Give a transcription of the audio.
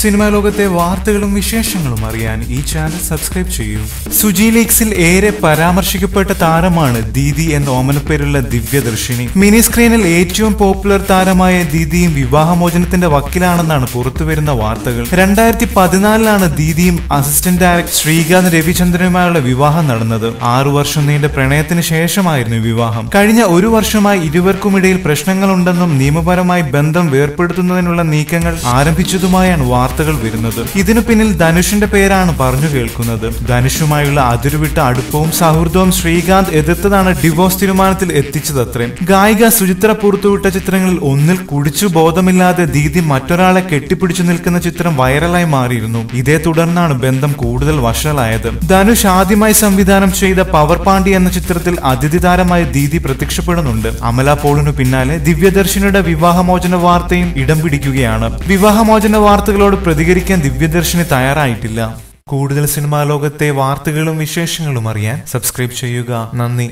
Cinema ലോകത്തെ വാർത്തകളും വിശേഷങ്ങളും അറിയാൻ ഈ ചാനൽ സബ്സ്ക്രൈബ് ചെയ്യൂ. സുജി ലീഗ്സിൽ ഏറെ പരാമർശിക്കപ്പെട്ട താരമാണ് ദീദി എന്ന ഓമനപ്പേരുള്ള ദിവ്യദർശിനി. മിനി സ്ക്രീനിൽ ഏറ്റവും പോപ്പുലർ താരമായ ദീദിയും വിവാഹമോചനത്തിന്റെ വക്കിലാണെന്നാണ് പുറത്തുവരുന്ന വാർത്തകൾ. രണ്ടായിരത്തി പതിനാലിലാണ് ദീദിയും അസിസ്റ്റന്റ് ഡയറക്ടർ ശ്രീകാന്ത് രവിചന്ദ്രനുമായുള്ള വിവാഹം നടന്നത്. ആറു വർഷം നീണ്ട പ്രണയത്തിന് ശേഷമായിരുന്നു വിവാഹം. കഴിഞ്ഞ ഒരു വർഷമായി ഇരുവർക്കുമിടയിൽ പ്രശ്നങ്ങളുണ്ടെന്നും നിയമപരമായി ബന്ധം വേർപ്പെടുത്തുന്നതിനുള്ള നീക്കങ്ങൾ ആരംഭിച്ചതുമായാണ് വാർത്തകൾ വരുന്നത്. ഇതിനു പിന്നിൽ ധനുഷിന്റെ പേരാണ് പറഞ്ഞു കേൾക്കുന്നത്. ധനുഷുമായുള്ള അതിരുവിട്ട അടുപ്പവും സൗഹൃദവും ശ്രീകാന്ത് എതിർത്തതാണ് ഡിവോഴ്സ് തീരുമാനത്തിൽ എത്തിച്ചതത്രേ. ഗായിക സുചിത്ര പുറത്തുവിട്ട ചിത്രങ്ങളിൽ ഒന്നിൽ കുടിച്ചു ബോധമില്ലാതെ ദീദി മറ്റൊരാളെ കെട്ടിപ്പിടിച്ചു നിൽക്കുന്ന ചിത്രം വൈറലായി മാറിയിരുന്നു. ഇതേ തുടർന്നാണ് ബന്ധം കൂടുതൽ വഷളായത്. ധനുഷ് ആദ്യമായി സംവിധാനം ചെയ്ത പവർ പാണ്ഡി എന്ന ചിത്രത്തിൽ അതിഥി താരമായ ദീദി പ്രത്യക്ഷപ്പെടുന്നുണ്ട്. അമല പോളിനു പിന്നാലെ ദിവ്യദർശിനിയുടെ വിവാഹമോചന വാർത്തയും ഇടം പിടിക്കുകയാണ്. വിവാഹമോചന വാർത്തകളോട് പ്രതികരിക്കാൻ ദിവ്യദർശിനി തയ്യാറായിട്ടില്ല. കൂടുതൽ സിനിമാ ലോകത്തെ വാർത്തകളും വിശേഷങ്ങളും അറിയാൻ സബ്സ്ക്രൈബ് ചെയ്യുക. നന്ദി.